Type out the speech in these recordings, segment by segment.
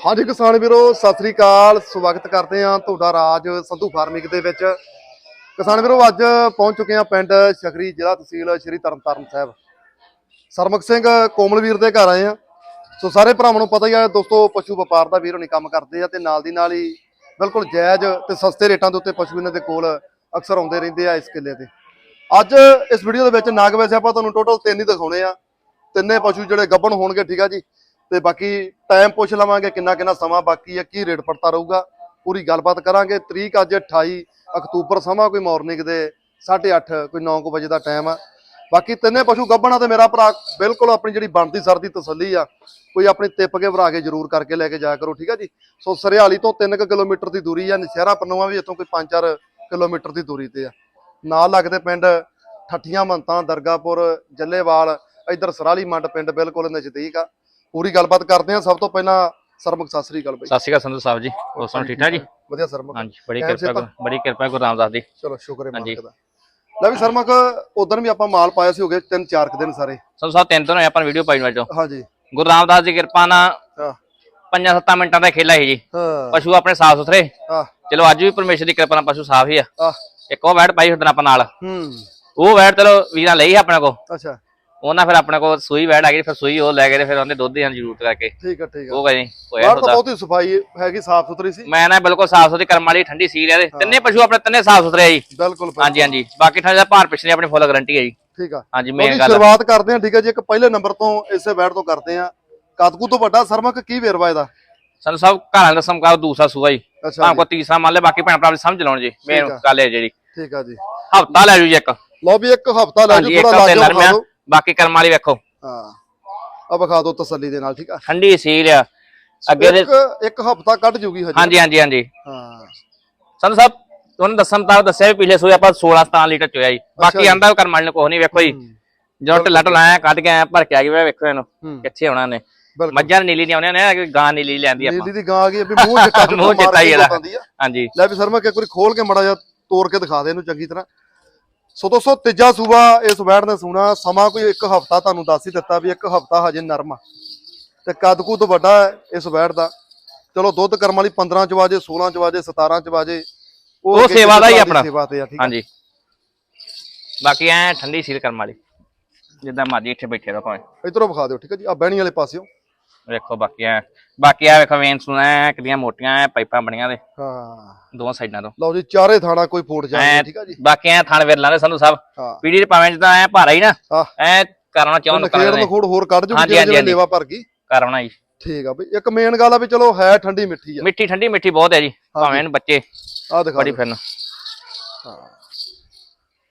ਹਾਂਜੀ ਕਿਸਾਨ ਵੀਰੋ, ਸਤਿ ਸ੍ਰੀ ਅਕਾਲ। ਸਵਾਗਤ ਕਰਦੇ ਹਾਂ ਤੁਹਾਡਾ ਰਾਜ ਸੰਧੂ ਫਾਰਮਿੰਗ ਦੇ ਵਿੱਚ। ਕਿਸਾਨ ਵੀਰੋ, ਅੱਜ ਪਹੁੰਚ ਚੁੱਕੇ ਹਾਂ ਪਿੰਡ ਸ਼ਖਰੀ ਜ਼ਿਲ੍ਹਾ ਤਹਿਸੀਲ ਸ਼੍ਰੀ ਤਰਨਤਾਰਨ ਸਾਹਿਬ। ਸਰਮਖ ਸਿੰਘ ਕੋਮਲਵੀਰ ਦੇ ਘਰ ਆਏ ਆ ਸੋ ਸਾਰੇ ਭਰਾਵਾਂ ਨੂੰ ਪਤਾ ਹੀ ਆ, ਦੋਸਤੋ, ਪਸ਼ੂ ਵਪਾਰ ਦਾ ਵੀਰੋ ਨਹੀਂ ਕੰਮ ਕਰਦੇ ਆ ਤੇ ਨਾਲ ਦੀ ਨਾਲ ਹੀ ਬਿਲਕੁਲ ਜਾਇਜ਼ ਤੇ ਸਸਤੇ ਰੇਟਾਂ ਦੇ ਉੱਤੇ ਪਸ਼ੂ ਇਹਨਾਂ ਦੇ ਕੋਲ ਅਕਸਰ ਆਉਂਦੇ ਰਹਿੰਦੇ ਆ ਇਸ ਕਿੱਲੇ ਤੇ। ਅੱਜ ਇਸ ਵੀਡੀਓ ਦੇ ਵਿੱਚ ਨਾਗ ਵੈਸੇ ਆਪਾਂ ਤੁਹਾਨੂੰ ਟੋਟਲ ਤਿੰਨ ਹੀ ਦਿਖਾਉਣੇ ਆ। ਤਿੰਨੇ ਪਸ਼ੂ ਜਿਹੜੇ ਗੱਬਣ ਹੋਣਗੇ, ਠੀਕ ਆ ਜੀ? ਤੇ ਬਾਕੀ ਟਾਈਮ ਪੁੱਛ ਲਵਾਂਗੇ ਕਿੰਨਾ ਕਿੰਨਾ ਸਮਾਂ ਬਾਕੀ ਹੈ, ਕੀ ਰੇਟ ਪੜਤਾ ਰਹੂਗਾ। ਪੂਰੀ ਗੱਲਬਾਤ ਕਰਾਂਗੇ। ਤਰੀਕ ਅੱਜ 28 ਅਕਤੂਬਰ, ਸਮਾਂ ਕੋਈ ਮਾਰਨਿੰਗ ਦੇ 8:30 ਕੋਈ 9 ਵਜੇ ਦਾ ਟਾਈਮ ਆ। ਬਾਕੀ ਤਿੰਨੇ ਪਸ਼ੂ ਗੱਭਣਾ ਤੇ ਮੇਰਾ ਭਰਾ ਬਿਲਕੁਲ ਆਪਣੀ ਜਿਹੜੀ ਬਣਦੀ ਸਰਦੀ ਤਸੱਲੀ ਆ, ਕੋਈ ਆਪਣੀ ਤਿੱਪ ਕੇ ਭਰਾ ਕੇ ਜ਼ਰੂਰ ਕਰਕੇ ਲੈ ਕੇ ਜਾਇਆ ਕਰੋ, ਠੀਕ ਆ ਜੀ? ਸੋ ਸਰਿਆਲੀ ਤੋਂ 3 ਕਿਲੋਮੀਟਰ ਦੀ ਦੂਰੀ ਆ, ਨਸ਼ਹਿਰਾ ਪੰਨੂਆ ਵੀ ਇੱਥੋਂ ਕੋਈ 5-4 ਕਿਲੋਮੀਟਰ ਦੀ ਦੂਰੀ ਤੇ ਆ। ਨਾਲ ਲੱਗਦੇ ਪਿੰਡ ਠੱਠੀਆਂ ਮੰਤਾਂ ਦਰਗਾਪੁਰ ਜੱਲੇਵਾਲ, ਇਧਰ ਸਰਾਲੀ ਮੰਡ ਪਿੰਡ ਬਿਲਕੁਲ ਨਜ਼ਦੀਕ ਆ। ਪੂਰੀ ਗੱਲਬਾਤ ਕਰਦੇ ਆ ਸਭ ਤੋਂ ਪਹਿਲਾਂ ਸਰਮੁਖ ਸਤਿ ਸ੍ਰੀ ਅਕਾਲ ਬਾਈ। ਸਤਿ ਸ਼੍ਰੀ ਅਕਾਲ ਸੰਧੂ ਸਾਹਿਬ ਜੀ। ਹੋਰ ਸੁਣ ਠੀਕ ਠਾਕ ਜੀ? ਵਧੀਆ ਸਰਮੁਖ ਹਾਂਜੀ ਬੜੀ ਕਿਰਪਾ ਗੁਰੂ- ਬੜੀ ਕਿਰਪਾ ਗੁਰੂ ਰਾਮਦਾਸ ਦੀ। ਚਲੋ ਸ਼ੁਕਰ ਹੈ ਹਾਂਜੀ। ਮਾਲਕ ਦਾ। ਲੈ ਵੀ ਸਰਮੁਖ ਉਦੋਂ ਵੀ ਆਪਾਂ ਮਾਲ ਪਾਇਆ ਸੀ ਹੋ ਗਏ ਤਿੰਨ ਚਾਰ ਕੁ ਦਿਨ ਸਾਰੇ। ਸੰਧੂ ਸਾਹਿਬ ਤਿੰਨ ਦਿਨ ਹੋਏ ਆਪਾਂ ਵੀਡੀਓ ਪਾਈ ਅੱਜ। ਹਾਂਜੀ। ਗੁਰੂ ਰਾਮਦਾਸ ਦੀ ਕਿਰਪਾ ਨਾਲ ਹਾਂ। ਪੰਜਾਂ ਸੱਤਾਂ ਮਿੰਟਾਂ ਦਾ ਖੇਲਾ ਹੈ ਜੀ। ਹਾਂ। ਪਸ਼ੂ ਆਪਣੇ ਸਾਫ਼ ਸੁਥਰੇ। ਹਾਂ। ਚਲੋ ਅੱਜ ਵੀ ਪਰਮੇਸ਼ਰ ਦੀ ਕਿਰਪਾ ਨਾਲ ਪਸ਼ੂ ਸਾਫ਼ ਹੀ ਆ। ਆਹ, ਇੱਕ ਉਹ ਵੈੜ ਪਾਈ ਹੁੰਦਨ ਆਪਾਂ ਨਾਲ। ਹੂੰ। ਉਹ ਵੈੜ ਚਲੋ ਵੀਰਾਂ ਲਈ ਆਪਣੇ ਕੋ ਅੱਛਾ। ਉਹਨਾਂ ਫਿਰ ਆਪਣੇ ਕੋ ਸੂਈ ਵੈੜ ਆ ਗਈ ਫਿਰ ਸੂਈ ਉਹ ਲੈ ਗਏ ਤੇ ਫਿਰ ਉਹਦੇ ਦੁੱਧ ਦੀ ਜ਼ਰੂਰਤ ਕਰਕੇ। ਠੀਕ ਆ ਠੀਕ ਆ। ਉਹ ਗਏ ਹੋਇਆ ਬਾਹਰ ਤਾਂ ਬਹੁਤੀ ਸਫ਼ਾਈ ਹੈਗੀ ਸਾਫ਼ ਸੁਥਰੀ ਸੀ। ਮੈਂ ਨਾ ਬਿਲਕੁਲ ਸਾਫ਼ ਸੁਥਰੀ ਕਰਮ ਵਾਲੀ ਠੰਡੀ ਸੀਲ ਹੈ। ਤਿੰਨੇ ਪਸ਼ੂ ਆਪਣੇ ਤਿੰਨੇ ਸਾਫ਼ ਸੁਥਰੇ ਆ ਜੀ। ਬਿਲਕੁਲ ਹਾਂਜੀ ਹਾਂਜੀ। ਬਾਕੀ ਠੰਡਾ ਭਾਰ ਪਿਛਲੇ ਆਪਣੀ ਫੁੱਲ ਗਾਰੰਟੀ ਹੈ ਜੀ। ਠੀਕ ਆ। ਹਾਂਜੀ ਮੇਨ ਗੱਲ ਸ਼ੁਰੂਆਤ ਕਰਦੇ ਆ ਠੀਕ ਆ ਜੀ। ਇੱਕ ਪਹਿਲੇ ਨੰਬਰ ਤੋਂ ਇਸੇ ਬੈਟ ਤੋਂ ਕਰਦੇ ਆ। ਕਦਕੂ ਤੋਂ ਵੱਡਾ ਸਰਮਕ ਕੀ ਵੇਰਵਾ ਇਹਦਾ? ਸਾਨੂੰ ਸਭ ਘਰਾਂ ਦਾ ਸਮਕਾ ਦੂਸਰਾ ਸੂਆ ਜੀ। ਜੀ। ਕੋ ਤੀਸਰਾ ਮੰਨ ਲੈ ਬਾਕੀ ਭੈਣ ਭਰਾ ਸਮਝ ਲਾਉਣ ਜੀ। ਮੇਨ। ਗੱਲ ਹੈ ਜਿਹੜੀ। ਠੀਕ ਆ ਜੀ। ਹਫਤਾ ਲੈ ਜੂ ਜੀ ਇੱਕ। ਲਓ ਵੀ ਇੱਕ ਹਫਤਾ ਲੈ ਇੱਕ ਥੋੜਾ ਲਾਜੋ ਬਾਕੀ ਕਰਮ ਵਾਲੀ ਵੇਖੋ। ਹਾਂ। ਆ ਵਿਖਾ ਦਿਓ ਤਸੱਲੀ ਦੇ ਨਾਲ ਠੀਕ ਆ? ਠੰਡੀ ਸੀਲ ਆ। ਅੱਗੇ ਦੇ ਇੱਕ ਇੱਕ ਹਫਤਾ ਕੱਢ ਜੂਗੀ ਹਜੇ। ਹਾਂਜੀ ਹਾਂਜੀ ਹਾਂਜੀ। ਹਾਂ। ਸਾਨੂੰ ਸਭ ਤੁਹਾਨੂੰ ਦੱਸਣ ਤਾਂ ਦੱਸਿਆ ਵੀ ਪਿਛਲੇ ਸੂਏ ਆਪਾਂ 16 17 ਲੀਟਰ ਚੋਇਆ ਜੀ। ਬਾਕੀ। ਆਂਦਾ ਕਰਮ ਵਾਲੀ ਨੂੰ ਨਹੀਂ ਵੇਖੋ ਜੀ। ਜਦੋਂ ਢਿੱਲਾ ਢੁਲਾ ਆਇਆ ਕੱਢ ਕੇ ਆਇਆ ਭਰ ਕੇ ਆ ਵੇ ਵੇਖੋ ਇਹਨੂੰ। ਕਿੱਥੇ ਆਉਣਾ ਨੇ ਮੱਝਾਂ ਨੀਲੀ ਨਹੀਂ ਆਉਣੀਆਂ ਨੇ ਗਾਂ ਨੀਲੀ ਲੈਂਦੀ ਆਪਾਂ। ਨੀਲੀ ਦੀ ਗਾਂ ਆ ਗਈ ਵੀ ਮੂੰਹ ਚਿੱਟਾ ਮੂੰਹ ਚਿੱਟਾ ਹੀ ਇਹਦਾ। ਹਾਂਜੀ। ਲੈ ਵੀ ਸਰਮਾ ਇੱਕ ਵਾਰੀ ਖੋਲ ਕੇ ਮੜਾ ਜਾ ਤੋੜ ਕੇ ਦਿਖਾ ਦੇ ਇਹਨੂੰ ਚੰਗੀ ਤਰ੍ਹਾਂ। ਸੋ ਦੋਸਤੋ ਤੀਜਾ ਸੂਬਾ ਇਸ ਵੈੜ ਨੇ ਸੁਣਾ। ਸਮਾਂ ਕੋਈ ਇੱਕ ਹਫਤਾ ਤੁਹਾਨੂੰ ਦੱਸ ਹੀ ਦਿੱਤਾ ਵੀ ਇੱਕ ਹਫਤਾ ਹਜੇ ਨਰਮ ਆ। ਤੇ ਕੱਦ ਕੁੱਦ ਵੱਡਾ ਇਸ ਵੈੜ ਦਾ। ਚਲੋ ਦੁੱਧ ਕਰਮ ਵਾਲੀ 15 ਚ ਵਾਜੇ 16 ਚ ਵਾਜੇ 17 ਚ ਵਾਜੇ ਉਹ ਸੇਵਾ ਦਾ ਹੀ ਆਪਣਾ। ਸੇਵਾ ਤੇ ਆ ਠੀਕ ਹਾਂਜੀ। ਬਾਕੀ ਐ ਠੰਡੀ ਸੀਲ ਕਰਮ ਵਾਲੀ। ਜਿੱਦਾਂ ਮਰਜ਼ੀ ਇੱਥੇ ਬੈਠੇ ਰਹੋ ਭਾਵੇਂ। ਇਧਰੋਂ ਵਿਖਾ ਦਿਓ ਠੀਕ ਹੈ ਜੀ? ਆ ਬਹਿਣੀ ਵਾਲੇ ਪਾਸਿਓ। ਵੇਖੋ ਬਾਕੀ ਐ ਬਾਕੀ ਆ ਵੇਖੋ ਵੇਨ ਸੁਣਾ ਐ ਕਿੰਨੀਆਂ ਮੋਟੀਆਂ ਐ ਪਾਈਪਾਂ ਬਣੀਆਂ ਦੇ ਹਾਂ। ਦੋਵਾਂ ਸਾਈਡਾਂ ਤੋਂ। ਲਓ ਜੀ ਚਾਰੇ ਥਾਣਾ ਕੋਈ ਫੋੜ ਐ ਜਾਂਦੇ ਠੀਕ ਆ ਜੀ। ਬਾਕੀ ਐ ਥਣ ਵੇਰਲਾਂ ਦੇ ਸਾਨੂੰ ਸਭ ਹਾਂ। ਪੀੜੀ ਦੇ ਭਾਵੇਂ ਜਿੱਦਾਂ ਐ ਭਾਰਾ ਹੀ ਨਾ। ਐ ਕਰਨਾ ਚਾਹੁੰ ਨਖੇੜ ਲੋਕਾਂ ਨੇ ਨਖੂੜ ਹੋਰ ਕੱਢ ਜੂਗੀ ਹਾਂਜੀ। ਲੇਵਾ ਭਰ ਗਈ। ਕਰਨਾ ਜੀ। ਠੀਕ ਆ ਬਈ ਇੱਕ ਮੇਨ ਗੱਲ ਆ ਵੀ ਚਲੋ ਹੈ ਠੰਡੀ ਮਿੱਠੀ ਆ। ਮਿੱਠੀ ਠੰਡੀ ਮਿੱਠੀ ਬਹੁਤ ਹੈ ਜੀ ਭਾਵੇਂ ਇਹਨੂੰ ਬੱਚੇ ਆ ਦਿਖਾ ਬੜੀ। ਫਿਰਨ। ਹਾਂ।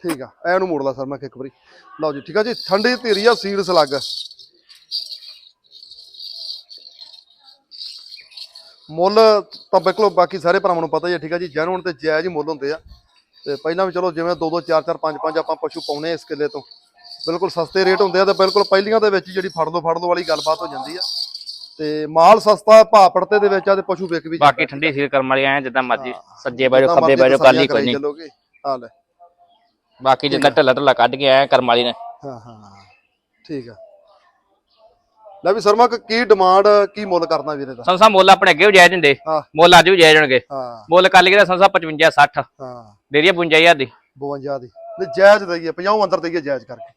ਠੀਕ ਆ ਐ ਨੂੰ ਮੋੜ ਲਾ ਸਰ ਮੈਂ ਇੱਕ ਵਾਰੀ। ਲਓ ਜੀ ਠੀਕ ਆ ਜੀ ਠੰਡੀ ਧੀਰੀ ਆ ਸੀਡ ਸਲੱਗ। ਮੁੱਲ ਤਾਂ ਬਿਲਕੁਲ ਬਾਕੀ ਸਾਰੇ ਭਰਾਵਾਂ ਨੂੰ ਪਤਾ ਹੀ ਆ ਠੀਕ ਆ ਜੀ? ਜੈਨੂਨ ਤੇ ਜਾਇਜ਼ ਹੀ ਮੁੱਲ ਹੁੰਦੇ ਆ। ਤੇ ਪਹਿਲਾਂ ਵੀ ਚਲੋ ਜਿਵੇਂ 2 2 4 4 5 5 ਆਪਾਂ ਪਸ਼ੂ ਪਾਉਨੇ ਇਸ ਕਿੱਲੇ ਤੋਂ। ਬਿਲਕੁਲ ਸਸਤੇ ਰੇਟ ਹੁੰਦੇ ਆ ਤੇ ਬਿਲਕੁਲ ਪਹਿਲੀਆਂ ਦੇ ਵਿੱਚ ਹੀ ਜਿਹੜੀ ਫੜ ਲਓ ਫੜ ਲਓ ਵਾਲੀ ਗੱਲਬਾਤ ਹੋ ਜਾਂਦੀ ਆ। ਤੇ ਮਾਲ ਸਸਤਾ ਭਾਅ ਪੜਤੇ ਦੇ ਵਿੱਚ ਆ ਤੇ ਪਸ਼ੂ ਵਿਕ ਵੀ ਬਾਕੀ ਠੰਡੀ ਸੀਲ ਕਰਮ ਵਾਲੀ ਐ ਜਿੱਦਾਂ ਮਰਜ਼ੀ ਸੱਜੇ ਬੈਜੋ ਜਿੱਦਾਂ ਖੱਬੇ ਤਸੱਲੀਆਂ ਕਾਲੀ ਕੋਈ ਨਹੀਂ। ਆ ਲੈ। ਬਾਕੀ ਜਿੱਦਾਂ ਢੱਲਾ ਢੱਲਾ ਕੱਢ ਕੇ ਆਇਆ ਕਰਮ ਵਾਲੀ ਨੇ। ਹਾਂ ਹਾਂ। ਠੀਕ ਆ। ਲੈ ਵੀ ਸਰਮਾ ਕ- ਕੀ ਡਿਮਾਂਡ ਕੀ ਮੁੱਲ ਕਰਨਾ ਵੀਰੇ ਦਾ? ਸੰਸਾ ਮੁੱਲ ਆਪਣੇ ਅੱਗੇ ਵੀ ਜਾਇਜ਼ ਹੁੰਦੇ ਹਾਂ। ਮੁੱਲ ਅੱਜ ਵੀ ਜਾਇਜ਼ ਹੋਣਗੇ। ਹਾਂ। ਮੁੱਲ ਲਈਏ ਤਾਂ ਸੰਸਾ 55 60 ਹਾਂ। ਦੇਰੀਏ 55000 ਦੀ। 52 ਦੀ। ਨਹੀਂ ਜਾਇਜ਼ ਦਈਏ 50 ਅੰਦਰ ਦਈਏ ਜਾਇਜ਼ ਕਰਕੇ।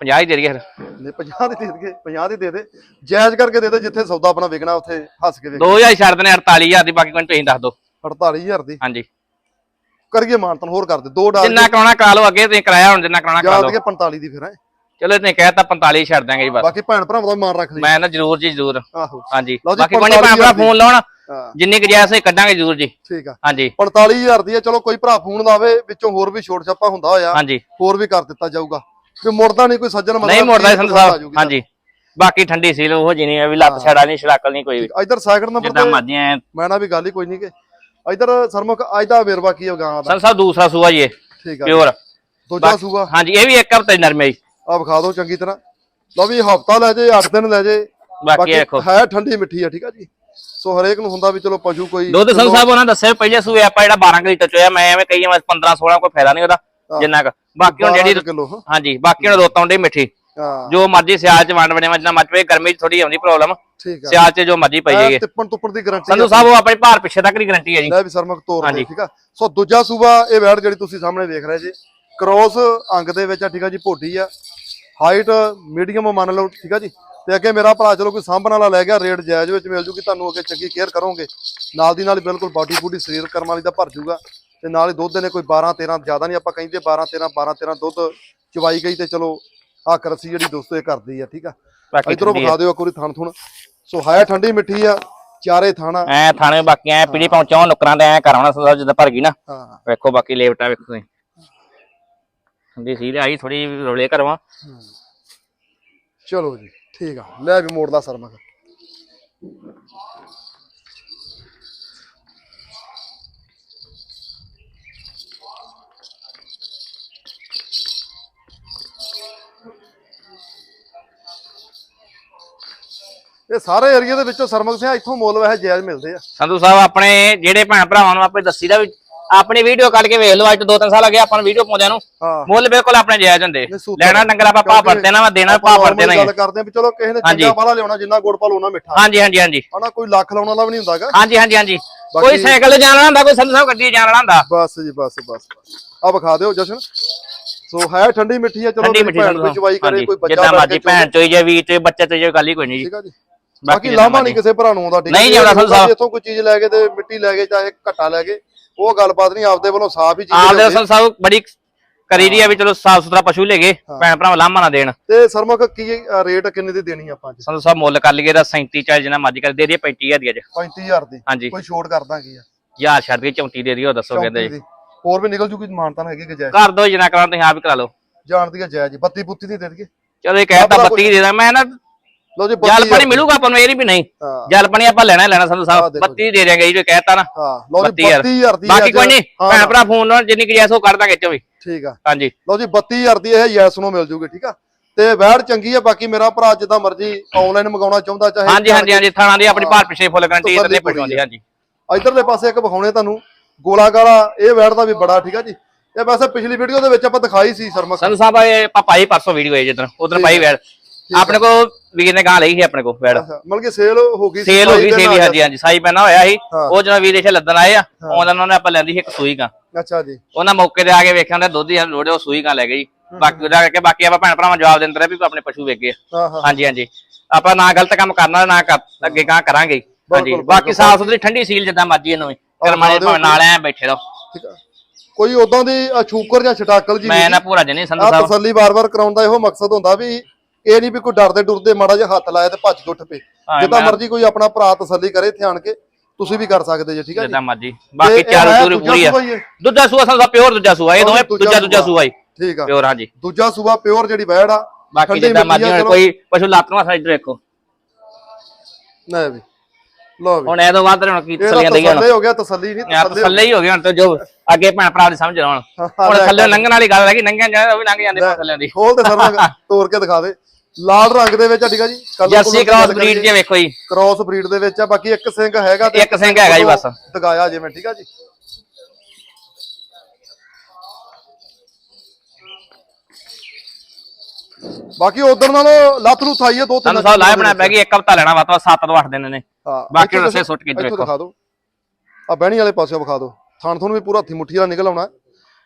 50 ਹੀ ਦੇ ਦਈਏ ਫਿਰ। ਨਹੀਂ 50 ਦੀ ਦੇ ਦੇ 50 ਦੀ ਦੇ ਦੇ। ਜਾਇਜ਼ ਕਰਕੇ ਦੇ ਦੇ ਜਿੱਥੇ ਸੌਦਾ ਆਪਣਾ ਵਿਕਣਾ ਉੱਥੇ ਹੱਸ ਕੇ ਵੇਚ 2000 ਛੱਡ ਦਨੇ 48000 ਦੀ ਬਾਕੀ ਕੋਈ ਤੁਸੀਂ ਦੱਸ ਦਿਓ। 48000 ਦੀ? ਹਾਂਜੀ। ਕਰੀਏ ਮਾਨਤਨ ਹੋਰ ਕਰ ਦੇ ਦੋ ਡਾਲ ਜਿੰਨਾ ਕਰਾਉਣਾ ਕਰਾ ਲਓ ਅੱਗੇ ਤੁਸੀਂ ਕਰਾਇਆ ਹੁਣ ਜਿੰਨਾ ਕਰਾਉਣਾ ਕਰਾ ਜਾ ਲਓ ਕੇ 45 ਦੀ ਫਿਰ ਹੈ? ਚਲੋ ਤੁਸੀਂ ਕਹਿਤਾ 45 ਛੱਡ ਦਾਂਗੇ ਜੀ ਬਸ। ਬਾਕੀ ਭੈਣ ਭਰਾਵਾਂ ਦਾ ਮਾਨ ਰੱਖ ਲਈ ਮੈਂ ਨਾ ਜ਼ਰੂਰ ਜੀ ਜ਼ਰੂਰ। ਆਹੋ। ਹਾਂਜੀ। ਲਓ ਜੀ, ਬਾਕੀ ਭੈਣ 45,000 ਭਰਾ ਫੋਨ ਲਾਉਣ। ਹਾਂ। ਜਿੰਨੀ ਕੁ ਜਾਇਜ਼ ਹੋਈ ਕੱਢਾਂਗੇ ਜ਼ਰੂਰ ਜੀ। ਠੀਕ ਆ। ਹਾਂਜੀ। 45000 ਦੀ ਹੈ ਚਲੋ ਕੋਈ ਭਰਾ ਫੋਨ ਲਾਵੇ ਵਿੱਚੋਂ ਹੋਰ ਵੀ ਛੋਟ ਛਾਪਾ ਹੁੰਦਾ ਹੋਇਆ ਹਾਂਜੀ। ਹੋਰ ਵੀ ਕਰ ਦਿੱਤਾ ਜਾਊਗਾ। ਵੀ ਮੁੜਦਾ ਨਹੀਂ ਕੋਈ ਸੱਜਣ ਮਤਲਬ ਨਹੀਂ ਮੁੜਦਾ ਸੰਤ ਆ ਸਾਹਿਬ ਹਾਂਜੀ। ਬਾਕੀ ਠੰਡੀ ਸੀ ਉਹ ਜਿਹੀ ਨਹੀਂ ਵੀ ਲੱਤ ਛੜਾ ਨਹੀਂ ਛੜਾਕਲ ਨਹੀਂ ਕੋਈ ਵੀ। ਇਧਰ ਸੈਕਿੰਡ ਨੰਬਰ ਜਿੱਦਾਂ ਤੇ ਮਰਜ਼ੀ ਐ। ਮੈਂ ਨਾ ਵੀ ਗੱਲ ਹੀ ਕੋਈ ਨਹੀਂ ਕਿ ਇਧਰ ਸਰਮੁਖ ਅੱਜ ਦਾ ਵੇਰਵਾ ਕੀ ਹੈ ਗਾਂ ਦਾ? ਸੰਤ ਸਾਹਿਬ ਦੂਸਰਾ ਸੂਆ ਜੀ ਇਹ। ਠੀਕ ਆ। ਪਿਓਰ ਦੂਜਾ ਸੂਆ? ਹਾਂਜੀ ਇਹ ਵੀ ਇੱਕ ਹਫ਼ਤੇ ਨਰਮੇ ਜੀ। ਆ ਵਿਖਾ ਦਿਓ ਚੰਗੀ ਤਰ੍ਹਾਂ। ਲਓ ਵੀ ਹਫਤਾ ਲੈ ਜੇ 8 ਦਿਨ ਲੈ ਜੇ। ਬਾਕੀ ਦੇਖੋ। ਹੈ ਠੰਡੀ ਮਿੱਠੀ ਆ ਠੀਕ ਆ ਜੀ। ਸੋ ਹਰੇਕ ਨੂੰ ਹੁੰਦਾ ਵੀ ਚਲੋ ਪਸ਼ੂ ਕੋਈ ਦੁੱਧ ਸੰਤ ਸਾਹਿਬ ਉਹਨਾਂ ਦੱਸਿਆ ਪਹਿਲੇ ਸੂਏ ਆਪਾਂ ਜਿਹੜਾ 12 ਲੀਟਰ ਚੋਇਆ ਮੈਂ ਐਵੇਂ ਕਹੀ ਮੈਂ 15 16 ਕੋਈ ਫਾਇਦਾ ਨਹੀਂ ਉਹਦਾ ਜਿੰਨਾ ਕੁ। ਬਾਕੀ ਹੁਣ ਜਿਹੜੀ ਹਾਂਜੀ ਬਾਕੀ ਹੁਣ ਰੋਤਾਂ ਡੇ ਮਿੱਠੀ। ਜੋ ਮਰਜ਼ੀ ਸਿਆਲ ਚ ਵੰਡ ਬਣੇ ਜਿੰਨਾ ਮੱਚ ਪਏ ਗਰਮੀ ਚ ਥੋੜੀ ਆਉਂਦੀ ਪ੍ਰੋਬਲਮ ਸਿਆਲ ਚ ਜੋ ਮਰਜ਼ੀ ਪਈ ਜਾਈਏ। ਤਿੱਪਣ ਤੁੱਪਣ ਦੀ ਗਾਰੰਟੀ ਸੰਧੂ ਸਾਹਿਬ ਉਹ ਆਪਣੇ ਭਾਰ ਪਿੱਛੇ ਤੱਕ ਦੀ ਗਾਰੰਟੀ ਹੈ ਜੀ। ਲੈ ਵੀ ਸਰਮਕ ਤੋਰ ਦੇ। ਠੀਕ ਆ। ਸੋ ਦੂਜਾ ਸੂਬਾ ਇਹ ਵੈੜ ਜਿਹੜੀ ਤੁਸੀਂ ਸਾਹਮਣੇ ਵੇਖ ਰਹੇ ਜੀ। ਕ੍ਰੋਸ ਅੰਗ ਦੇ ਵਿੱਚ ਆ ਠੀਕ ਆ ਜੀ ਭੋਡੀ ਆ। ਹਾਈਟ ਮੀਡੀਅਮ ਮੰਨ ਲਓ ਠੀਕ ਆ ਜੀ? ਤੇ ਅੱਗੇ ਮੇਰਾ ਭਰਾ ਚਲੋ ਕੋਈ ਸਾਂਭਣ ਵਾਲਾ ਲੈ ਗਿਆ ਰੇਟ ਜਾਇਜ਼ ਵਿੱਚ ਮਿਲ ਜੂਗੀ ਤੁਹਾਨੂੰ ਅੱਗੇ ਚੰਗੀ ਕੇਅਰ ਕਰੋਗੇ। ਨਾਲ ਦੀ ਨਾਲ ਬਿਲਕੁਲ ਬਾਡੀ ਬੂਡੀ ਸਰੀਰ ਕਰਮ ਵਾਲੀ ਦਾ ਭਰ ਜੂਗਾ। ਤੇ ਨਾਲ ਹੀ ਦੁੱਧ ਨੇ ਕੋਈ 12 13 ਜ਼ਿਆਦਾ ਨਹੀਂ ਆਪਾਂ ਕਹਿੰਦੇ 12 13 12 13 ਦੁੱਧ ਚਵਾਈ ਗਈ ਤੇ ਚਲੋ ਆ ਕਰਸੀ ਜਿਹੜੀ ਦੋਸਤੋ ਇਹ ਕਰਦੀ ਆ ਠੀਕ ਆ? ਇਧਰੋਂ ਵਿਖਾ ਦਿਓ ਇੱਕ ਵਾਰੀ ਥਣ ਥੁਣ ਸੋ ਹੈ ਠੰਡੀ ਮਿੱਠੀ ਆ ਚਾਰੇ ਥਾਣਾ। ਐ ਥਾਣੇ ਬਾਕੀ ਐ ਪੀੜੀ ਪਹੁੰਚਾਉ ਨੁਕਰਾਂ ਤੇ ਐ ਕਰਾਉਣਾ ਸਾਹਿਬ ਜਿੱਦਾਂ ਭਰ ਗਈ ਨਾ। ਹਾਂ। ਵੇਖੋ ਬਾਕੀ ਲੇਵਟਾ ਵੇਖੋ ਤੁਸੀਂ। ਠੰਡੀ ਸੀ ਆਈ ਥੋੜੀ ਰੋਲੇ ਕਰਵਾ ਚਲੋ ਜੀ ਠੀਕ ਆ। ਲੈ ਵੀ ਮੋੜਦਾ ਸਰਮਕ ਇਹ ਸਾਰੇ ਏਰੀਆ ਦੇ ਵਿੱਚੋਂ ਸਰਮਕ ਸਿੰਘ ਇੱਥੋਂ ਮੁੱਲ ਵੈਸੇ ਜਾਇਜ਼ ਮਿਲਦੇ ਆ। ਸੰਧੂ ਸਾਹਿਬ ਆਪਣੇ ਜਿਹੜੇ ਭੈਣ ਭਰਾਵਾਂ ਨੂੰ ਆਪੇ ਦੱਸੀ ਦਾ ਵੀ ਆਪਣੀ ਵੀਡੀਓ ਕੱਢ ਕੇ ਵੇਖ ਲਓ ਅੱਜ ਤੋਂ ਦੋ ਤਿੰਨ ਸਾਲ ਅਗੇ ਆਪਾਂ ਨੂੰ ਵੀਡੀਓ ਪਾਉਂਦਿਆਂ ਨੂੰ। ਹਾਂ। ਮੁੱਲ ਬਿਲਕੁਲ ਆਪਣੇ ਜਾਇਜ਼ ਹੁੰਦੇ। ਨਹੀਂ, ਸੂਤਰ ਲੈਣਾ ਡੰਗਰ ਆਪਾਂ ਭਾਅ ਵਾ ਦੇਣਾ ਆਪਾਂ ਭਾਅ normally ਨਾ ਗੱਲ ਕਰਦੇ ਆ ਵੀ ਚਲੋ ਕਿਸੇ ਨੇ ਹਾਂਜੀ। ਚੰਗਾ ਵਾਲਾ ਲਿਆਉਣਾ ਜਿੰਨਾ ਗੁੜ ਪਾਲ ਉਹਨਾਂ ਮਿੱਠਾ। ਹਾਂਜੀ ਹਾਂਜੀ ਹਾਂਜੀ। ਹਨਾ ਕੋਈ ਲੱਖ ਲਾਉਣ ਵਾਲਾ ਵੀ ਨਹੀਂ ਹੁੰਦਾਗਾ। ਹਾਂਜੀ ਹਾਂਜੀ ਹਾਂਜੀ। ਕੋਈ ਬਾਕੀ- ਸਾਈਕਲ ਤੇ ਜਾਣ ਵਾਲਾ ਹੁੰਦਾ ਕੋਈ ਸੰਧੂ ਸਾਹਿਬ ਗੱਡੀ ਤੇ ਜਾਣ ਵਾਲਾ ਹੁੰਦਾ। ਬਸ ਜੀ ਬਸ ਬਸ। ਆ ਵਿਖਾ ਦਿਓ ਜਸ਼ਨ। ਸੋ ਹੈ ਠੰਡੀ ਮਿੱਠੀ ਆ ਚਲੋ ਠੰਡੀ ਮਿੱਠੀ ਭੈਣ ਕੋਈ ਚਵਾਈ ਕਰੇ ਕੋਈ ਬੱਚਾ ਜਿੱਦਾਂ ਮਰਜ਼ੀ ਕੇ ਭੈਣ ਚੋਈ ਜੇ ਵੀਰ ਚੋਈ ਬੱਚੇ ਚੋਈ ਜੇ ਗੱਲ ਹੀ ਕੋਈ ਨਹੀਂ। ਜੀ ਠੀਕ ਆ ਜੀ। ਬਾਕੀ ਜਿੱਦਾਂ ਲਾਮਾ ਨਹੀਂ ਮਰਜ਼ੀ। ਕਿਸੇ ਭਰਾ ਨੂੰ ਆਉਂਦਾ ਠੀਕ ਨਹੀਂ ਹੈ ਸਾਹਿਬ। ਇੱਥੋਂ ਕੋਈ ਚੀਜ਼ ਲੈ ਕੇ ਤੇ ਮਿੱਟੀ ਲੈ ਕੇ ਚਾਹੇ ਘੱਟਾ ਲੈ ਕੇ ਉਹ ਗੱਲਬਾਤ ਨਹੀਂ ਆਪਦੇ ਵੱਲੋਂ ਸਾਫ਼ ਹੀ ਚੀਜ਼ ਆਪਦੇ। ਸੰਧੂ ਸਾਹਿਬ ਬੜੀ ਕਰੀ ਦੀ ਆ ਵੀ ਚਲੋ ਸਾਫ਼ ਸੁਥਰਾ ਪਸ਼ੂ ਲੈ ਗਏ ਭੈਣ ਭਰਾਵਾਂ ਲਾਮਾ ਨਾ ਦੇਣ। ਤੇ ਸਰਮਕ ਕੀ ਰੇਟ ਕਿੰਨੇ ਦੀ ਦੇਣੀ ਆਪਾਂ ਅੱਜ? ਸੰਧੂ ਸਾਹਿਬ ਮੁੱਲ ਕਰ ਲਈਏ ਦਾ 37 ਚਾਹੇ ਜਿੰਨਾ ਮਰਜ਼ੀ ਕਰ ਦੇ ਦਈਏ 35000 ਦੀ ਅੱਜ 35000 ਦੀ? ਹਾਂਜੀ। ਕੋਈ ਛੋਟ ਕਰ ਦਾਂਗੇ ਯਾਰ। ਯਾਰ ਛੱਡ ਕੇ 34 ਦੇ ਦਿਓ ਦੱਸੋ ਕਹਿੰਦੇ ਜੀ ਦੀ। ਹੋਰ ਵੀ ਨਿਕਲ ਜੂਗੀ ਮਾਨਤਾ ਹੈਗੀ ਕਿ ਜਾਇਜ਼? ਕਰ ਦੋ ਜਿੰਨਾ ਕਰਾਂ ਤੁਸੀਂ ਆਪ ਹੀ ਕਰਾ ਲਓ। ਜਾਣਦੀ ਹੈ ਜਾਇਜ਼ ਜੀ 32 ਬੁੱਤੀ ਦੀ ਦੇ ਦਈਏ। ਚਲੋ ਇਹ ਕਹਿਤਾ 32 ਦੇ ਦਾਂ ਮੈਂ ਨਾ ਲਓ ਜੀ ਜਲ 32 ਪਾਣੀ ਮਿਲੂਗਾ ਆਪਾਂ ਨੂੰ ਇਹ ਵੀ ਨਹੀਂ। ਜਲ ਪਾਣੀ ਆਪਾਂ ਲੈਣਾ ਲੈਣਾ ਆਹ ਸਾਹਿਬ ਦੇਖੋ 32 ਦੇ ਦਿਆਂਗੇ ਜੀ ਕਹਿਤਾ ਨਾ। ਹਾਂ ਲਓ ਜੀ 32,000 32000 ਦੀ ਬਾਕੀ ਕੋਈ ਨਹੀਂ ਭੈਣ ਭਰਾ ਫੋਨ ਲਾਉਣ ਜਿੰਨੀ ਕਿ ਜੈਸੋ ਕਰ ਦਾਂਗੇ ਚੋ ਵੀ ਠੀਕ ਆ। ਹਾਂਜੀ। ਲਓ ਜੀ 32000 ਦੀ ਇਹ ਯੈਸ ਨੂੰ ਮਿਲ ਜੂਗੀ ਠੀਕ ਆ। ਤੇ ਵੈੜ ਚੰਗੀ ਆ ਬਾਕੀ ਮੇਰਾ ਭਰਾ ਜਿੱਦਾਂ ਮਰਜ਼ੀ ਆਨਲਾਈਨ ਮੰਗਾਉਣਾ ਚਾਹੁੰਦਾ ਚਾਹੇ ਹਾਂਜੀ ਹਾਂਜੀ ਹਾਂਜੀ ਥਾਣਾ ਦੀ ਆਪਣੀ ਭਾਰ ਪਿਛੇ ਫੁੱਲ ਗਰੰਟੀ ਪੂਰੀ ਪਹੁੰਚਾਉਂਦੀ। ਹਾਂਜੀ। ਇਧਰਲੇ ਪਾਸੇ ਇੱਕ ਵਿਖਾਉਣੇ ਤੁਹਾਨੂੰ ਗੋਲਾ ਗਾਲਾ ਇਹ ਵੈੜ ਦਾ ਵੀ ਬੜਾ ਠੀਕ ਆ ਜੀ। ਇਹ ਵੈਸੇ ਪਿਛਲੀ ਵੀਡੀਓ ਦੇ ਵਿੱਚ ਆਪਾਂ ਦਿਖਾਈ ਸੀ ਸਰਮਕ ਸੰਧੂ ਸਾਹਿਬ। ਇਹ ਆਪਾਂ ਪਾਈ ਪਰਸੋਂ ਵੀਡੀਓ ਹੈ ਜਿੱਦਣ ਉਧਰ ਪਾਈ ਵੈੜ। ਆਪਣੇ ਕੋ ਵੀਰ ਨੇ ਗਾਂ ਲਈ ਸੀ ਆਪਣੇ ਕੋ ਵੈੜ ਮਤਲਬ ਕਿ ਸੇਲ ਹੋ ਗਈ ਸੀ, ਸੇਲ ਹੋ ਗਈ ਦੇ ਸੇਲ। ਹਾਂਜੀ ਹਾਂਜੀ ਸਾਈ ਪੈਣਾ ਹੋਇਆ ਸੀ। ਉਹ ਜਦੋਂ ਵੀਰ ਇੱਥੇ ਲੱਦਣ ਆਏ ਆ ਉਹਨਾਂ ਨੇ ਆਪਾਂ ਲੈਂਦੀ ਸੀ ਇੱਕ ਸੂਈ ਗਾਂ ਅੱਛਾ ਜੀ। ਉਹਨਾਂ ਮੌਕੇ ਤੇ ਆ ਕੇ ਵੇਖਿਆ ਉਹਨੇ ਦੁੱਧ ਹੀ ਲੋੜੇ ਉਹ ਸੂਈ ਗਾਂ ਲੈ ਜੀ ਬਾਕੀ ਉਹਦਾ ਕਰਕੇ ਬਾਕੀ ਆਪਾਂ ਭੈਣ ਭਰਾਵਾਂ ਜਵਾਬ ਦਿੰਦੇ ਰਹੇ ਵੀ ਆਪਣੇ ਪਸ਼ੂ ਵੇਗੇ ਹਾਂਜੀ ਹਾਂਜੀ। ਆਪਾਂ ਨਾ ਗਲਤ ਕੰਮ ਕਰਨਾ ਨਾ ਅੱਗੇ ਗਾਂ ਕਰਾਂਗੇ। ਹਾਂਜੀ ਬਾਕੀ ਸਾਫ਼ ਸੁਥਰੀ ਠੰਡੀ ਸੀਲ ਜਿੱਦਾਂ ਮਰਜ਼ੀ ਇਹਨੂੰ ਕਰਮਾਂ ਦੇ ਨਾਲ ਐ ਬੈਠੇ ਰਹੋ। ਠੀਕ ਆ। ਕੋਈ ਉਦਾਂ ਦੀ ਅਛੂਕਰ ਜਾਂ ਛਟਾਕਲ ਜੀ ਮੈਂ ਨਾ ਪੂਰਾ ਜਣੀ ਸੰਧੂ ਸਾਹਿਬ। ਤਸੱਲੀ ਵਾਰ-ਵਾਰ ਕਰਾਉਣ ਦਾ ਇਹੋ ਮਕਸਦ ਹੁੰਦਾ ਵੀ ਇਹ ਨਹੀਂ ਵੀ ਕੋਈ ਡਰਦੇ ਡੁਰਦੇ ਮਾੜਾ ਜਿਹਾ ਹੱਥ ਲਾਇਆ ਤੇ ਭੱਜ ਕੇ ਉੱਠ ਪਏ। ਹਾਂ, ਜਿੱਦਾਂ ਮਰਜ਼ੀ ਕੋਈ ਆਪਣਾ ਭਰਾ ਤਸੱਲੀ ਕਰੇ ਇੱਥੇ ਆਣ ਕੇ ਤੁਸੀਂ ਵੀ ਕਰ ਸਕਦੇ ਜੇ ਠੀਕ ਜੀ? ਜਿੱਦਾਂ ਮਰਜ਼ੀ। ਬਾਕੀ ਹੈ ਦੂਜਾ ਪੂਰੀ ਆ। ਸੂਆ ਹੀ ਹੈ। ਦੂਜਾ ਸੂਆ ਸਾਹਿਬ ਪਿਓਰ ਦੂਜਾ ਸੂਆ ਇਹ ਦੋਵੇਂ ਦੂਜਾ ਦੂਜਾ ਸੂਆ। ਸੂਆ ਹੀ। ਠੀਕ ਆ। ਪਿਓਰ ਹਾਂਜੀ। ਦੂਜਾ ਸੂਬਾ ਪਿਓਰ ਜਿਹੜੀ ਵੈੜ ਆ ਬਾਕੀ ਜਿੱਦਾਂ ਮਰਜ਼ੀ ਚਲੋ। ਕੋਈ ਪਸ਼ੂ ਲੱਤ ਨੂੰ ਸਾਈਡ ਦੇਖੋ। ਲੈ ਵੀ। ਲੋ ਵੀ। ਹੁਣ ਇਹ ਤੋਂ ਬਾਅਦ ਹੁਣ ਕੀ ਤਾਂ ਤਸਲੀਆਂ ਦਈਆਂ ਤਸੱਲੀ ਹੋ ਗਿਆ ਤਸੱਲੀ ਨਹੀਂ ਤਸੱਲੇ ਹੀ ਹੋ ਗਏ ਹੁਣ ਤਾਂ ਜੋ ਅੱਗੇ ਭੈਣ ਭਰਾ ਦੀ ਸਮਝ ਲਾਉਣ ਹੁਣ ਥੱਲੇ ਲੰਘਣ ਵਾਲੀ ਗੱਲ ਰਹਿ ਗਈ ਲੰਘਿਆ ਜਾਂਦੇ ਉਹ ਵੀ ਲੰਘ ਜਾਂਦੇ ਥੱਲੇ ਦੀ। ਖੋਲ ਤੇ ਸਰਨਾ ਤੋੜ ਕੇ ਦਿਖਾ ਦੇ। ਲਾਲ ਰੰਗ ਦੇ ਵਿੱਚ ਆ ਠੀਕ ਆ ਜੀ? Jersey cross breed. ਜੇ ਵੇਖੋ ਜੀ। ਕ੍ਰਾਸ ਬਰੀਡ ਦੇ ਵਿੱਚ ਆ ਬਾਕੀ ਇੱਕ ਸਿੰਘ ਹੈਗਾ ਇੱਕ ਸਿੰਘ ਹੈਗਾ ਜੀ ਬਸ। ਦਗਾਇਆ ਜਿਵੇਂ ਠੀਕ ਆ ਜੀ? ਬਾਕੀ ਉਧਰ ਨਾਲੋਂ ਲੱਤ ਨੂੰ ਥਾਈ ਆ ਦੋ ਤਿੰਨ ਸਾਹਿਬ ਲਾਇਆ ਬਣਾ ਪੈ ਗਈ ਇੱਕ ਹਫਤਾ ਲੈਣਾ ਵਾ ਤਾਂ 7 ਤੋਂ 8 ਦਿਨ ਨੇ ਹਾਂ ਬਾਕੀ ਇੱਥੋਂ ਰਸੇ ਸੁੱਟ ਕੇ ਇੱਧਰ ਇੱਥੋਂ ਵੇਖੋ। ਦਿਖਾ ਦਿਓ। ਆ ਬਹਿਣੀ ਵਾਲੇ ਪਾਸੇ ਵਿਖਾ ਦਿਓ। ਥਾਣ ਥੋਂ ਵੀ ਪੂਰਾ ਹੱਥੀ ਮੁੱਠੀ ਵਾਲਾ ਨਿਕਲ ਆਉਣਾ।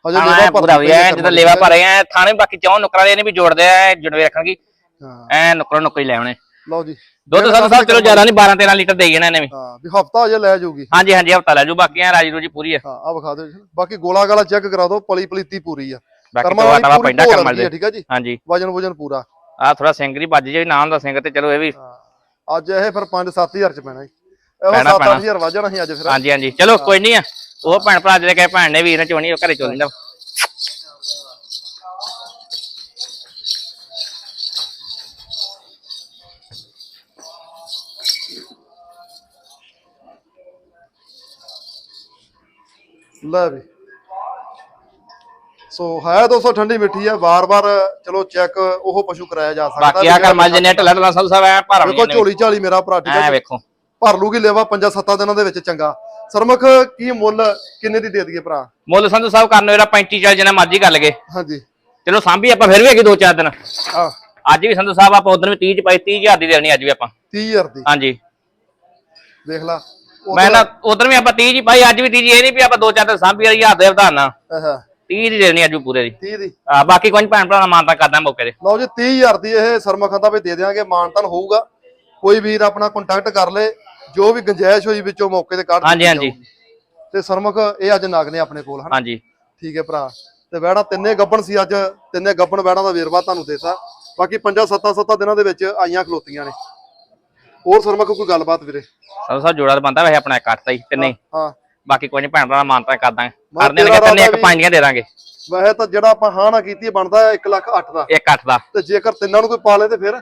ਅਜੇ ਹਾਂ ਲੇਵਾ ਪੂਰਾ ਪਈ ਹੈ ਜਦੋਂ ਲੇਵਾ ਭਰੇ ਆ ਥਾਣੇ ਬਾਕੀ ਚੌਂ ਨੁਕਰਾਂ ਦੇ ਨੇ ਵੀ ਜੋੜਦੇ ਆ ਜੁੜਵੇ ਰੱਖਣਗੇ। ਹਾਂ। ਐ ਨੁਕਰਾਂ ਨੁਕਰੀ ਲੈ ਆਉਣੇ। ਲਓ ਜੀ। ਦੁੱਧ ਸਾਨੂੰ ਸਾਹਿਬ ਚਲੋ ਜ਼ਿਆਦਾ ਨਹੀਂ 12 13 ਲੀਟਰ ਦੇ ਜਾਣਾ ਇਹਨੇ ਵੀ। ਹਾਂ ਵੀ ਹਫਤਾ ਅਜੇ ਲੈ ਜਾਊਗੀ। ਹਾਂਜੀ ਹਾਂਜੀ ਹਫਤਾ ਲੈ ਜੂ ਬਾਕੀ ਐ ਰਾਜੀ ਰੋਜੀ ਪੂਰੀ ਆ। ਹਾਂ ਆ ਵਿਖਾ ਦਿਓ ਜੀ। ਬਾਕੀ ਗੋਲਾ ਗਾਲਾ ਚੈੱਕ ਕਰਾ ਦਿਓ ਪਲੀ ਪਲੀਤੀ ਪੂਰੀ ਆ। ਬਾਕੀ ਕਰਮਾਂ ਤਵਾ ਵਾਲੀ ਤਵਾ ਪੂਰੀ ਪੈਂਦਾ ਢੋਲ ਕਰਮ ਵਰਗੀ ਆ, ਵਾਲੇ ਠੀਕ ਆ ਜੀ? ਹਾਂਜੀ। ਵਜਨ ਵਜਨ ਪੂਰਾ। ਆ ਥੋੜਾ ਸਿੰਗਰੀ ਵੱਜ ਜੇ ਨਾਮ ਦਾ ਸਿੰਘ ਤੇ ਚਲੋ ਇਹ ਵੀ ਹਾਂ। ਅੱਜ ਇਹ ਫਿਰ 5-7000 ਚ ਪੈਣਾ ਜੀ। ਇਹੋ ਪੈਣਾ, 7-8000 ਵਜ ਜਾਣਾ ਸੀ ਅੱਜ ਫਿਰ। ਹਾਂਜੀ ਹਾਂਜੀ। ਚਲੋ ਕੋਈ ਨਹੀਂ ਆ। ਉਹ ਭੈਣ ਭਰਾ ਜਿਹੜੇ ਕਹੇ ਭੈਣ ਨੇ ਵੀਰ ਨੇ ਚੋਣੀ ਉਹ ਘਰੇ ਚੋਲ ਲੈਂਦਾ। ਲੈ ਵੀ। ਸੋ ਹੈ ਦੋਸਤੋ ਠੰਡੀ ਮਿੱਠੀ ਆ ਵਾਰ-ਵਾਰ ਚਲੋ ਚੈੱਕ ਉਹ ਪਸ਼ੂ ਕਰਾਇਆ ਜਾ ਸਕਦਾ ਬਾਕੀ ਆ ਕਰ ਮੱਝ ਦੇ ਨੈਟ ਲੜਨਾ ਸਭ ਸਭ ਐ ਭਰ ਦੇਖੋ ਝੋਲੀ ਝਾਲੀ ਮੇਰਾ ਭਰਾ ਠੀਕ ਐ ਹੈ ਵੇਖੋ। ਭਰ ਲੂਗੀ ਲੇਵਾ 5-7 ਦਿਨਾਂ ਦੇ ਵਿੱਚ ਚੰਗਾ। ਸਰਮਖ ਕੀ ਮੁੱਲ ਕਿੰਨੇ ਦੀ ਦੇ ਦਈਏ ਭਰਾ? ਮੁੱਲ ਸੰਧੂ ਸਾਹਿਬ ਕਰਨ ਵੇਲਾ 35 40 ਜਿੰਨਾ ਮਰਜ਼ੀ ਕਰ ਲਗੇ ਹਾਂਜੀ। ਚਲੋ ਸਾਂਭੀ ਆਪਾਂ ਫਿਰ ਵੀ ਹੈਗੀ ਦੋ ਚਾਰ ਦਿਨ। ਆ ਅੱਜ ਵੀ ਸੰਧੂ ਸਾਹਿਬ ਆਪਾਂ ਉਧਰ ਵੀ 30 ਚ ਪਾਈ 30000 ਦੀ ਦੇਣੀ ਅੱਜ ਵੀ ਆਪਾਂ। 30000 ਦੀ? ਹਾਂਜੀ। ਦੇਖ ਲਾ। ਮੈਂ ਨਾ ਉਧਰ ਵੀ ਆਪਾਂ 30 ਚ ਪਾਈ ਅੱਜ ਵੀ 30 ਇਹ ਨਹੀਂ ਵੀ ਆਪਾਂ ਦੋ ਚਾਰ ਤੇ ਸਾਂਭੀ ਹਜ਼ਾਰ ਦੇ ਵਧਾਣਾ ਆਹਾ। 30 ਦੀ ਦੇਣੀ ਅੱਜ ਪੂਰੇ ਦੀ। 30 ਦੀ। ਆ ਬਾਕੀ ਕੋਈ ਭੈਣ ਭਰਾ ਨਾਲ ਮਾਨਤਾ ਕਰਦਾ ਮੌਕੇ ਤੇ। ਲਓ ਜੀ 30000 ਦੀ ਇਹ ਸਰਮਖਾਂ ਦਾ ਵੀ ਦੇ ਦਿਆਂਗੇ ਮਾਨਤਨ ਹੋਊਗਾ। ਕੋਈ ਵੀਰ ਆਪਣਾ ਕੰਟੈਕਟ ਕਰ ਲੇ ਜੋ ਵੀ ਗੁੰਜਾਇਸ਼ ਹੋਈ ਵਿੱਚੋਂ ਮੌਕੇ ਤੇ ਕੱਢ ਹਾਂਜੀ, ਹਾਂਜੀ। ਤੇ ਸਰਮਖ ਇਹ ਅੱਜ ਨਗ ਨੇ ਆਪਣੇ ਕੋਲ ਹਨ? ਹਾਂਜੀ। ਠੀਕ ਹੈ ਭਰਾ। ਤੇ ਵੈੜਾ ਤਿੰਨੇ ਗੱਬਣ ਸੀ ਅੱਜ ਤਿੰਨੇ ਗੱਬਣ ਵੈੜਾਂ ਦਾ ਵੇਰਵਾ ਤੁਹਾਨੂੰ ਦੇਤਾ। ਬਾਕੀ ਪੰਜਾਂ ਸੱਤਾਂ ਸੱਤਾਂ ਦਿਨਾਂ ਦੇ ਵਿੱਚ ਆਈਆਂ ਖਲੋਤੀਆਂ ਨੇ। ਹੋਰ ਸਰਮਖ ਕੋਈ ਗੱਲਬਾਤ ਵੀਰੇ? ਸੰਧੂ ਸਾਹਿਬ ਜੋੜਾ ਬੰਦਾ ਵੈਸੇ ਆਪਣਾ ਇੱਕ ਅੱਠ ਦਾ ਹੀ। ਤਿੰਨੇ ਹੀ। ਹਾਂ ਬਾਕੀ ਕੋਈ ਨਹੀਂ ਭੈਣ ਭਰਾ ਮਾਨਤਾ ਕਰ ਦਾਂਗੇ ਕਰ ਦੇਣਗੇ ਤਿੰਨੇ ਇੱਕ ਪੰਜੀਆਂ ਦੇ ਦਾਂਗੇ। ਵੈਸੇ ਤਾਂ ਜਿਹੜਾ ਆਪਾਂ ਹਾਂ ਨਾ ਕੀਤੀ ਹੈ ਬਣਦਾ 1 ਲੱਖ 8 ਦਾ। ਇੱਕ ਅੱਠ ਦਾ। ਤੇ ਜੇਕਰ ਤਿੰਨਾਂ ਨੂੰ ਕੋਈ ਪਾ ਲੇ ਤੇ ਫਿਰ?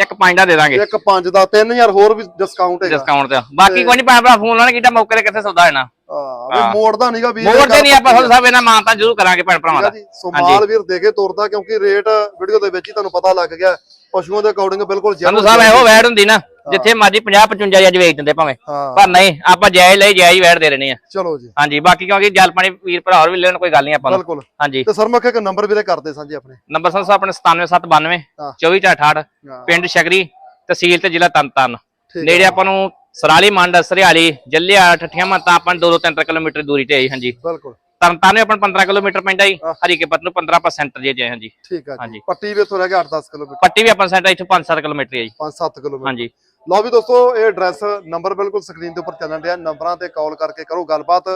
ਇੱਕ ਪੰਜ ਦਾ ਦੇ ਦਾਂਗੇ। ਇੱਕ 5 ਦਾ 3000 ਹੋਰ ਵੀ ਡਿਸਕਾਊਂਟ ਹੈਗਾ। ਡਿਸਕਾਊਂਟ ਤੇ। ਬਾਕੀ ਕੋਈ ਨਹੀਂ ਭੈਣ ਭਰਾ ਫੋਨ ਲਾਣਾ ਕਿਤਾ ਮੌਕੇ ਤੇ ਕਿੱਥੇ ਸੌਦਾ ਹੋਣਾ। ਹਾਂ ਵੀ ਮੋੜਦਾ ਨਹੀਂਗਾ ਵੀਰ ਮੋੜ ਤੇ ਨਹੀਂ ਆਪਾਂ ਸੰਧੂ ਸਾਹਿਬ ਇਹਨਾਂ ਮਾਨਤਾ ਜ਼ਰੂਰ ਕਰਾਂਗੇ ਭੈਣ ਭਰਾਵਾਂ ਦਾ। ਸੋਮਾਲ ਵੀਰ ਦੇ ਕੇ ਤੁਰਦਾ ਕਿਉਂਕਿ ਰੇਟ ਵੀਡੀਓ ਦੇ ਵਿੱਚ ਹੀ ਤੁਹਾਨੂੰ ਪਤਾ ਲੱਗ ਗਿਆ। ਪਸ਼ੂਆਂ ਦੇ ਅਕੋਰਡਿੰਗ ਬਿਲਕੁਲ genuine ਸਾਹਿਬ ਇਹੋ ਵੈੜ ਹੁੰਦੀ ਨਾ ਜਿੱਥੇ ਮਰਜ਼ੀ 50 55 ਅੱਜ ਵੇਚ ਦਿੰਦੇ ਭਾਵੇਂ। ਪਰ ਨਹੀਂ ਆਪਾਂ ਜਾਇਜ਼ ਲਈ ਜਾਇਜ਼ ਵੈੜ ਦੇ ਰਹੇ ਆ। ਚਲੋ ਜੀ। ਹਾਂਜੀ ਬਾਕੀ ਕਿਉਂਕਿ ਜਲ ਪਾਣੀ ਵੀਰ ਭਰਾ ਹੋਰ ਵੀ ਲੈਣ ਕੋਈ ਗੱਲ ਨਹੀਂ ਆਪਾਂ ਨੂੰ। ਬਿਲਕੁਲ। ਹਾਂਜੀ। ਤੇ ਸਰ ਮੈਂ ਇੱਕ ਨੰਬਰ ਵੀਰੇ ਕਰਦੇ ਸਾਂਝੇ ਆਪਣੇ। ਨੰਬਰ ਸਾਹਿਬ ਆਪਣੇ 97792 ਹਾਂ। 2468 ਹਾਂ। ਪਿੰਡ ਸ਼ਗਰੀ ਤਹਿਸੀਲ ਤੇ ਜ਼ਿਲ੍ਹਾ ਤਰਨਤਾਰਨ ਠੀਕ ਨੇੜੇ ਆਪਾਂ ਨੂੰ ਸਰਾਲੀ ਮੰਡ ਸਰਿਆਲੀ ਜੱਲਿਆ ਠੱਠੀਆਂ ਮਤਾਂ ਆਪਾਂ ਨੂੰ 2-3 ਕਿਲੋਮੀਟਰ ਦੂਰੀ ਤੇ ਆਈ ਹਾਂਜੀ। ਬਿਲਕੁਲ। ਤਰਨਤਾਰਨ ਵੀ ਆਪਾਂ ਨੂੰ 15 ਕਿਲੋਮੀਟਰ ਪੈਂਦਾ ਜੀ ਹਾਂ। ਹਰੀਕੇ ਪੱਤ ਨੂੰ 15% ਜੇ ਜੇ ਹਾਂਜੀ। ਠੀਕ ਆ ਜੀ। ਪੱਟੀ ਵੀ ਇੱਥੋਂ ਰਹਿ ਗਿਆ 8-10 ਕਿਲੋਮੀਟਰ। ਪੱਟੀ ਵੀ ਆਪਾਂ ਸੈਂਟਰ ਇੱਥੋਂ 5-7 ਕਿਲੋਮੀਟਰ ਹੈ ਜੀ। 5-7 ਕਿਲੋਮੀਟਰ। ਹਾਂਜੀ। ਲਓ ਵੀ ਦੋਸਤੋ ਇਹ ਐਡਰੈਸ ਨੰਬਰ ਬਿਲਕੁਲ ਸਕਰੀਨ ਦੇ ਉੱਪਰ ਚੱਲਣ ਰਿਹਾ ਨੰਬਰਾਂ ਤੇ ਕਾਲ ਕਰਕੇ ਕਰੋ ਗੱਲਬਾਤ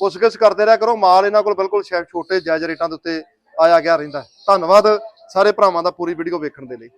ਪੁੱਛਗਿੱਛ ਕਰਦੇ ਰਿਹਾ ਕਰੋ। ਮਾਲ ਇਹਨਾਂ ਕੋਲ ਬਿਲਕੁਲ ਛੋਟੇ ਜਾਇਜ਼ ਰੇਟਾਂ ਦੇ ਉੱਤੇ ਆਇਆ ਗਿਆ ਰਹਿੰਦਾ। ਹੈ। ਧੰਨਵਾਦ ਸਾਰੇ ਭਰਾਵਾਂ ਦਾ ਪੂਰੀ ਵੀਡੀਓ ਵੇਖਣ ਦੇ ਲਈ।